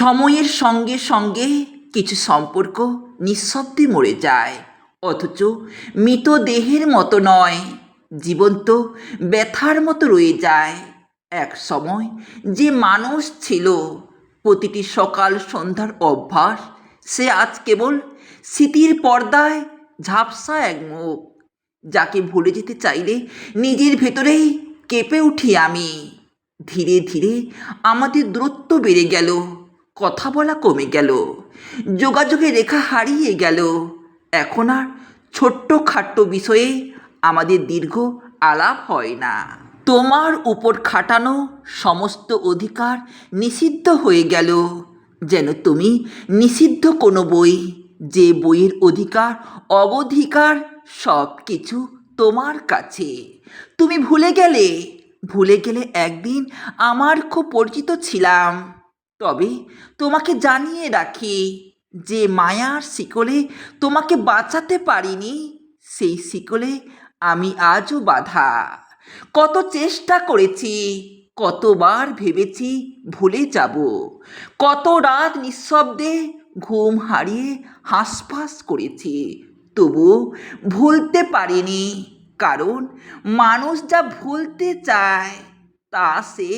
সময়ের সঙ্গে সঙ্গে কিছু সম্পর্ক নিঃশব্দে মরে যায়। অথচ মৃতদেহের মতো নয়, জীবন্ত ব্যথার মতো রয়ে যায়। এক সময় যে মানুষ ছিল, প্রতিটি সকাল সন্ধ্যার অভ্যাস, সে আজ কেবল স্মৃতির পর্দায় ঝাপসা এক মুখ। যাকে ভুলে যেতে চাইলে নিজের ভেতরেই কেঁপে উঠি আমি। ধীরে ধীরে আমাদের দূরত্ব বেড়ে গেল। কথা বলা কমে গেল। যোগাযোগে রেখা হারিয়ে গেল। এখন আর ছোট্ট খাট্ট বিষয়ে আমাদের দীর্ঘ আলাপ হয় না। তোমার উপর খাটানো সমস্ত অধিকার নিষিদ্ধ হয়ে গেল। যেন তুমি নিষিদ্ধ কোনো বই, যে বইয়ের অধিকার, অবধিকার সব কিছু তোমার কাছে। তুমি ভুলে গেলে ভুলে গেলে একদিন আমার খুব পরিচিত ছিলাম। তবে তোমাকে জানিয়ে রাখি যে মায়ার শিকলে তোমাকে বাঁচাতে পারিনি, সেই শিকলে আমি আজও বাধা। কত চেষ্টা করেছি, কতবার ভেবেছি ভুলে যাব। কত রাত নিঃশব্দে ঘুম হারিয়ে হাঁসফাঁস করেছি, তবু ভুলতে পারিনি। কারণ মানুষ যা ভুলতে চায়, তা সে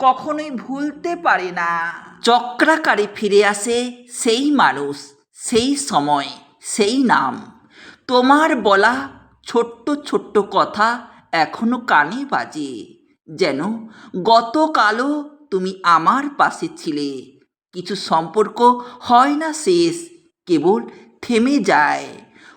কখনোই ভুলতে পারে না। চক্রাকারে ফিরে আসে সেই মানুষ, সেই সময়, সেই নাম। তোমার বলা ছোট্ট ছোট্ট কথা এখনও কানে বাজে। যেন গতকালও তুমি আমার পাশে ছিলে। কিছু সম্পর্ক হয় না শেষ, কেবল থেমে যায়।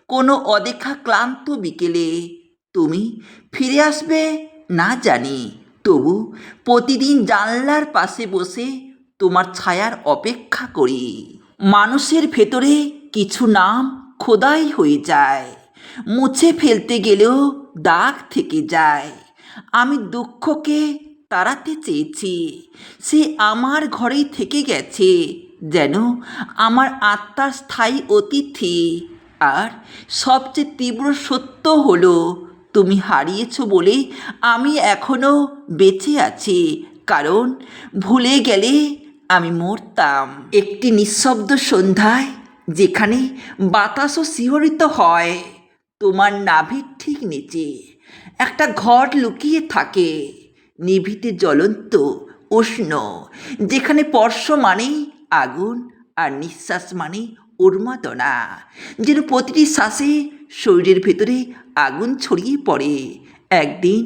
কোনো অদেখা ক্লান্ত বিকেলে তুমি ফিরে আসবে না জানি। তবু প্রতিদিন জানলার পাশে বসে তোমার ছায়ার অপেক্ষা করি। মানুষের ভেতরে কিছু নাম খোদাই হয়ে যায়। মুছে ফেলতে গেলেও দাগ থেকে যায়। আমি দুঃখকে তাড়াতে চেয়েছি। সে আমার ঘরেই থেকে গেছে যেন আমার আত্মার স্থায়ী অতিথি। আর সবচেয়ে তীব্র সত্য হলো তুমি হারিয়েছ বলে আমি এখনও বেঁচে আছি। কারণ ভুলে গেলে আমি মরতাম। একটি নিঃশব্দ সন্ধ্যায় যেখানে বাতাসও শিহরিত হয়, তোমার নাভির ঠিক নিচে। একটা ঘর লুকিয়ে থাকে, নিভিতে জ্বলন্ত, উষ্ণ, যেখানে স্পর্শ মানেই আগুন আর নিঃশ্বাস মানে উন্মাদনা যেন প্রতিটি শ্বাসে শরীরের ভেতরে আগুন ছড়িয়ে পড়ে। একদিন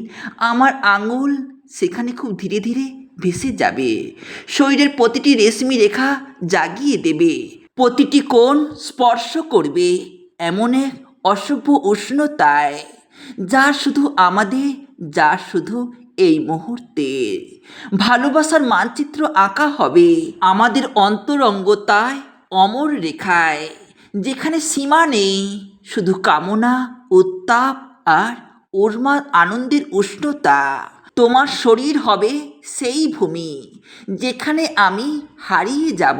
আমার আঙুল সেখানে খুব ধীরে ধীরে ভেসে যাবে। শরীরের প্রতিটি রেশমি রেখা জাগিয়ে দেবে। প্রতিটি কোণ স্পর্শ করবে এমন এক অসভ্য উষ্ণতায়, যা শুধু আমাদের, যা শুধু এই মুহূর্তে। ভালোবাসার মানচিত্র আঁকা হবে আমাদের অন্তরঙ্গতায় অমর রেখায়, যেখানে সীমা নেই শুধু কামনা, উত্তাপ আর উর্মা আনন্দের উষ্ণতা। তোমার শরীর হবে সেই ভূমি যেখানে আমি হারিয়ে যাব।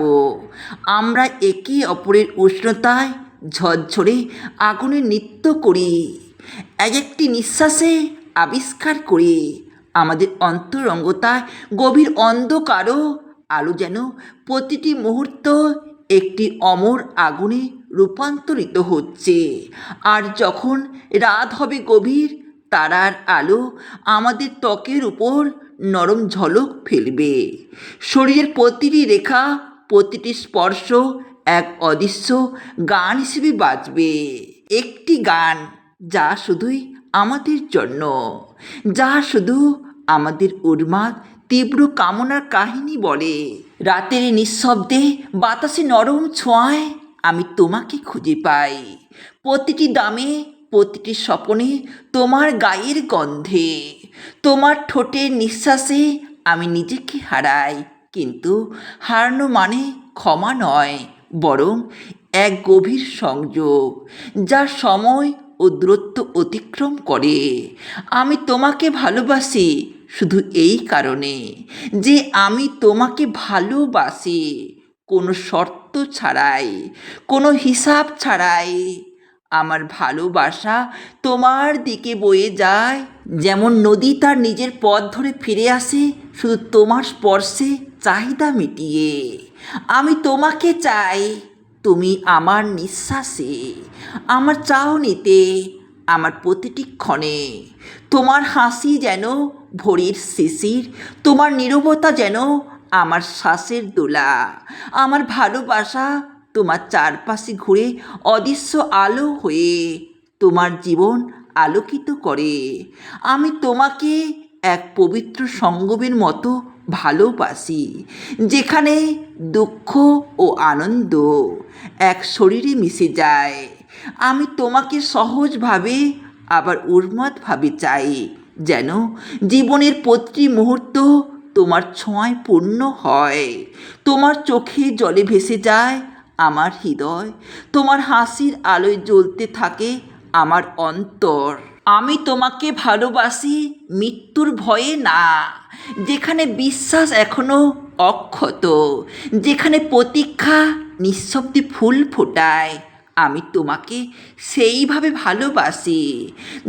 আমরা একে অপরের উষ্ণতায় ঝরঝরে আগুনের নৃত্য করি। এক একটি নিঃশ্বাসে আবিষ্কার করি। আমাদের অন্তরঙ্গতায় গভীর অন্ধকারও আলো যেন প্রতিটি মুহূর্ত একটি অমর আগুনে রূপান্তরিত হচ্ছে। আর যখন রাত হবে গভীর, তারার আলো আমাদের ত্বকের উপর নরম ঝলক ফেলবে। শরীরের প্রতিটি রেখা, প্রতিটি স্পর্শ এক অদৃশ্য গান হিসেবে বাজবে। একটি গান, যা শুধুই আমাদের জন্য, যা শুধু আমাদের উন্মাদ তীব্র কামনার কাহিনী বলে। রাতের নিঃশব্দে বাতাসে নরম ছোঁয়ায় আমি তোমাকে খুঁজে পাই। প্রতিটি দামে, প্রতিটি স্বপনে তোমার গায়ের গন্ধে। তোমার ঠোঁটের নিঃশ্বাসে আমি নিজেকে হারাই। কিন্তু হারানো মানে ক্ষমা নয়, বরং এক গভীর সংযোগ, যা সময় ও দূরত্ব অতিক্রম করে। আমি তোমাকে ভালোবাসি শুধু এই কারণে যে আমি তোমাকে ভালোবাসি। কোনো শর্ত ছাড়াই, কোনো হিসাব ছাড়াই। আমার ভালোবাসা তোমার দিকে বয়ে যায়। যেমন নদী তার নিজের পথ ধরে ফিরে আসে, শুধু তোমার স্পর্শে চাহিদা মিটিয়ে। আমি তোমাকে চাই, তুমি আমার নিঃশ্বাসে, আমার চাউনিতে আমার প্রতিটি ক্ষণে। তোমার হাসি যেন ভরির শিশির, তোমার নীরবতা যেন আমার শ্বাসের দোলা। আমার ভালোবাসা তোমার চারপাশে ঘুরে অদৃশ্য আলো হয়ে তোমার জীবন আলোকিত করে। আমি তোমাকে এক পবিত্র সঙ্গমের মতো ভালোবাসি, যেখানে দুঃখ ও আনন্দ এক শরীরে মিশে যায়। আমি তোমাকে সহজভাবে, আবার উন্মাদভাবে চাই, যেন জীবনের প্রতিটি মুহূর্ত তোমার ছোঁয়ায় পূর্ণ হয়। তোমার চোখে জলে ভেসে যায় আমার হৃদয়। তোমার হাসির আলোয় জ্বলতে থাকে আমার অন্তর। আমি তোমাকে ভালোবাসি, মৃত্যুর ভয়ে না। যেখানে বিশ্বাস এখনও অক্ষত, যেখানে প্রতীক্ষা নিঃশব্দে ফুল ফোটায়, আমি তোমাকে সেইভাবে ভালোবাসি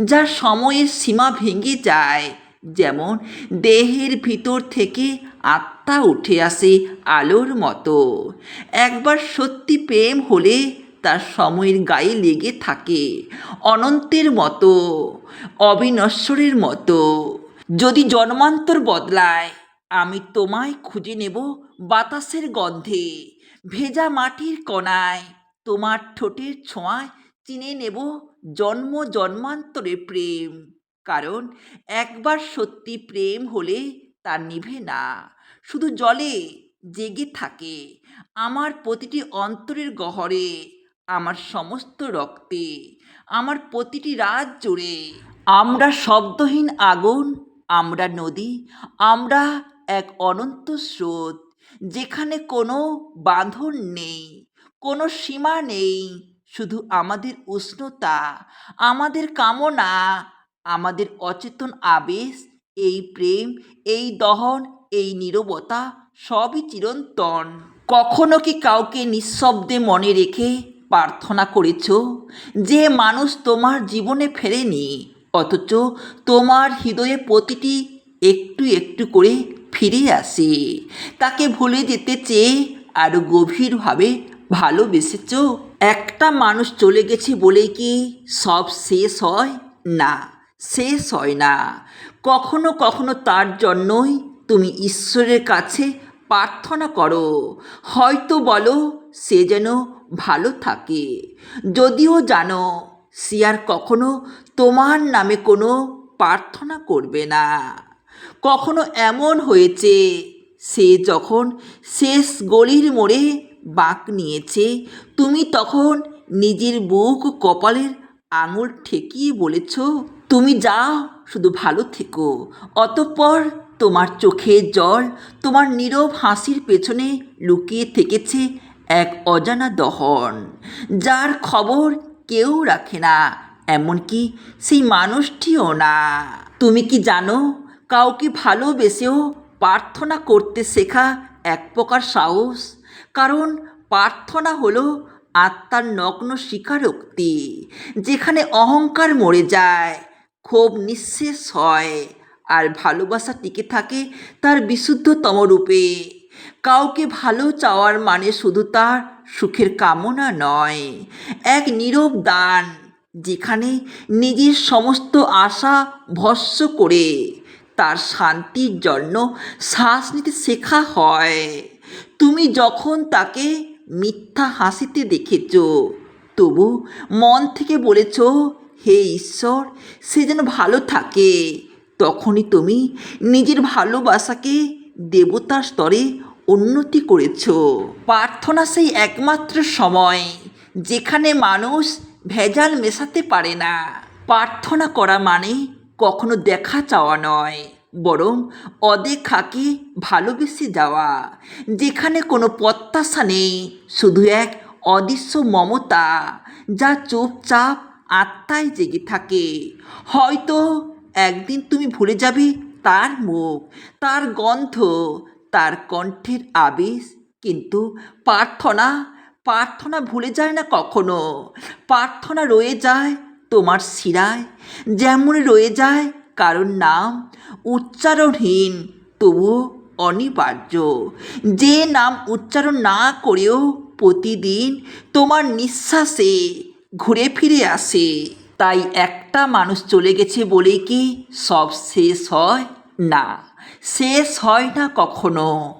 যা সময়ের সীমা ভেঙে যায় যেমন দেহের ভিতর থেকে আত্মা উঠে আসে আলোর মতো। একবার সত্যি প্রেম হলে তার সময়ের গায়ে লেগে থাকে, অনন্তের মতো, অবিনশ্বরের মতো। যদি জন্মান্তর বদলায়, আমি তোমায় খুঁজে নেব বাতাসের গন্ধে, ভেজা মাটির কণায়। তোমার ঠোঁটের ছোঁয়ায় চিনে নেব জন্ম জন্মান্তরে প্রেম। কারণ একবার সত্যি প্রেম হলে তা নিভে না। শুধু জলে জেগে থাকে। আমার প্রতিটি অন্তরের গহরে, আমার সমস্ত রক্তে, আমার প্রতিটি রাত জুড়ে। আমরা শব্দহীন আগুন, আমরা নদী, আমরা এক অনন্ত স্রোত, যেখানে কোনো বাঁধন নেই, কোনো সীমা নেই, শুধু আমাদের উষ্ণতা, আমাদের কামনা আমাদের অচেতন আবেশ, এই প্রেম, এই দহন, এই নীরবতা সবই চিরন্তন। কখনো কি কাউকে নিঃশব্দে মনে রেখে প্রার্থনা করেছ যে মানুষ তোমার জীবনে ফেরেনি? অথচ তোমার হৃদয়ে প্রতিটি একটু একটু করে ফিরে আসে। তাকে ভুলে যেতে চেয়ে আরও গভীরভাবে ভালোবেসেছ? একটা মানুষ চলে গেছে বলেই কি সব শেষ হয়? না। শেষ হয় না। কখনো কখনো তার জন্যই তুমি ঈশ্বরের কাছে প্রার্থনা করো। হয়তো বলো, সে যেন ভালো থাকে। যদিও জানো, সে আর কখনো তোমার নামে কোনো প্রার্থনা করবে না। কখনো এমন হয়েছে, সে যখন শেষ গলির মোড়ে বাঁক নিয়েছে, তুমি তখন নিজের বুক কপালের আঙুল ঠেকিয়ে বলেছ তুমি যাও, শুধু ভালো থেকো। অতঃপর তোমার চোখে জল, তোমার নীরব হাসির পেছনে লুকিয়ে থেকেছে এক অজানা দহন, যার খবর কেউ রাখে না, এমনকি সেই মানুষটিও না। তুমি কি জানো, কাউকে ভালোবেসেও প্রার্থনা করতে শেখা এক প্রকার সাহস? কারণ প্রার্থনা হলো আত্মার নগ্ন স্বীকারোক্তি, যেখানে অহংকার মরে যায়। ক্ষোভ নিঃশেষ হয় আর ভালোবাসা টিকে থাকে তার বিশুদ্ধতম রূপে। কাউকে ভালো চাওয়ার মানে শুধু তার সুখের কামনা নয়। এক নীরব দান যেখানে নিজের সমস্ত আশা ভস্য করে তার শান্তির জন্য শ্বাস নিতে শেখা হয়। তুমি যখন তাকে মিথ্যা হাসিতে দেখেছ, তবু মন থেকে বলেছ হে ঈশ্বর, সে যেন ভালো থাকে। তখনই তুমি নিজের ভালোবাসাকে দেবতার স্তরে উন্নতি করেছ। প্রার্থনা সেই একমাত্র সময় যেখানে মানুষ ভেজাল মেশাতে পারে না। প্রার্থনা করা মানে কখনো দেখা চাওয়া নয়, বরং অদেখাকে ভালোবেসে যাওয়া, যেখানে কোনো প্রত্যাশা নেই, শুধু এক অদৃশ্য মমতা যা চুপচাপ আত্মায় জেগে থাকে। হয়তো একদিন তুমি ভুলে যাবে তার মুখ, তার গন্ধ, তার কণ্ঠের আবেশ, কিন্তু প্রার্থনা প্রার্থনা ভুলে যায় না কখনো। প্রার্থনা রয়ে যায় তোমার শিরায়, যেমন রয়ে যায় কারোর নাম উচ্চারণহীন, তবুও অনিবার্য। যে নাম উচ্চারণ না করেও প্রতিদিন তোমার নিঃশ্বাসে ঘুরে ফিরে আসে। তাই একটা মানুষ চলে গেছে বলে কি সব শেষ হয়? না, শেষ হয় না কখনো।